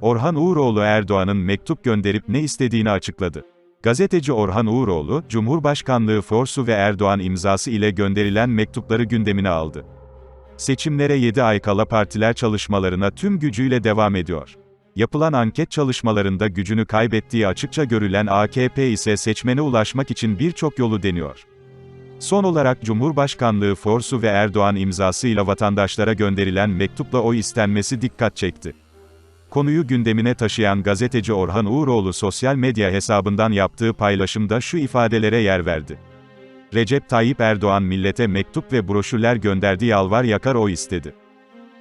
Orhan Uğuroğlu Erdoğan'ın mektup gönderip ne istediğini açıkladı. Gazeteci Orhan Uğuroğlu, Cumhurbaşkanlığı Forsu ve Erdoğan imzası ile gönderilen mektupları gündemine aldı. Seçimlere 7 ay kala partiler çalışmalarına tüm gücüyle devam ediyor. Yapılan anket çalışmalarında gücünü kaybettiği açıkça görülen AKP ise seçmene ulaşmak için birçok yolu deniyor. Son olarak Cumhurbaşkanlığı Forsu ve Erdoğan imzasıyla vatandaşlara gönderilen mektupla oy istenmesi dikkat çekti. Konuyu gündemine taşıyan gazeteci Orhan Uğuroğlu sosyal medya hesabından yaptığı paylaşımda şu ifadelere yer verdi. Recep Tayyip Erdoğan millete mektup ve broşürler gönderdi yalvar yakar oy istedi.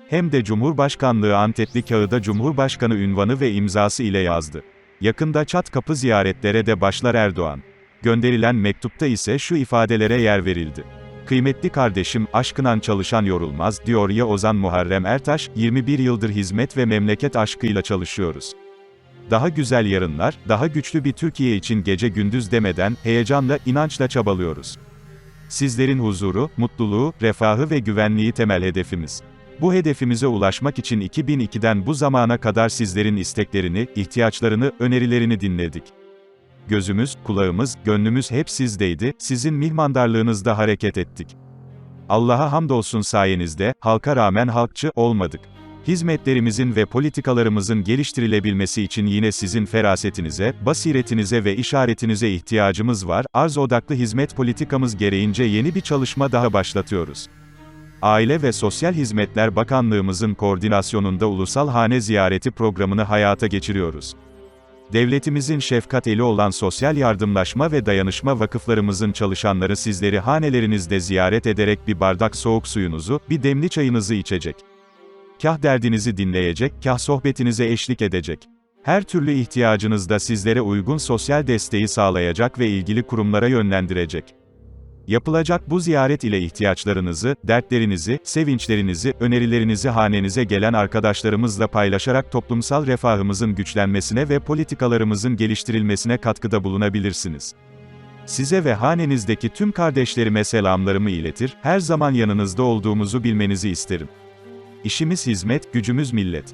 Hem de Cumhurbaşkanlığı Antepli kağıda Cumhurbaşkanı ünvanı ve imzası ile yazdı. Yakında çat kapı ziyaretlere de başlar Erdoğan. Gönderilen mektupta ise şu ifadelere yer verildi. Kıymetli kardeşim, aşkınan çalışan yorulmaz, diyor ya Ozan Muharrem Ertaş, 21 yıldır hizmet ve memleket aşkıyla çalışıyoruz. Daha güzel yarınlar, daha güçlü bir Türkiye için gece gündüz demeden, heyecanla, inançla çabalıyoruz. Sizlerin huzuru, mutluluğu, refahı ve güvenliği temel hedefimiz. Bu hedefimize ulaşmak için 2002'den bu zamana kadar sizlerin isteklerini, ihtiyaçlarını, önerilerini dinledik. Gözümüz, kulağımız, gönlümüz hep sizdeydi, sizin mihmandarlığınızda hareket ettik. Allah'a hamdolsun sayenizde, halka rağmen halkçı olmadık. Hizmetlerimizin ve politikalarımızın geliştirilebilmesi için yine sizin ferasetinize, basiretinize ve işaretinize ihtiyacımız var. Arz odaklı hizmet politikamız gereğince yeni bir çalışma daha başlatıyoruz. Aile ve Sosyal Hizmetler Bakanlığımızın koordinasyonunda Ulusal Hane Ziyareti programını hayata geçiriyoruz. Devletimizin şefkat eli olan sosyal yardımlaşma ve dayanışma vakıflarımızın çalışanları sizleri hanelerinizde ziyaret ederek bir bardak soğuk suyunuzu, bir demli çayınızı içecek. Kah derdinizi dinleyecek, kah sohbetinize eşlik edecek. Her türlü ihtiyacınızda sizlere uygun sosyal desteği sağlayacak ve ilgili kurumlara yönlendirecek. Yapılacak bu ziyaret ile ihtiyaçlarınızı, dertlerinizi, sevinçlerinizi, önerilerinizi hanenize gelen arkadaşlarımızla paylaşarak toplumsal refahımızın güçlenmesine ve politikalarımızın geliştirilmesine katkıda bulunabilirsiniz. Size ve hanenizdeki tüm kardeşlerime selamlarımı iletir, her zaman yanınızda olduğumuzu bilmenizi isterim. İşimiz hizmet, gücümüz millet.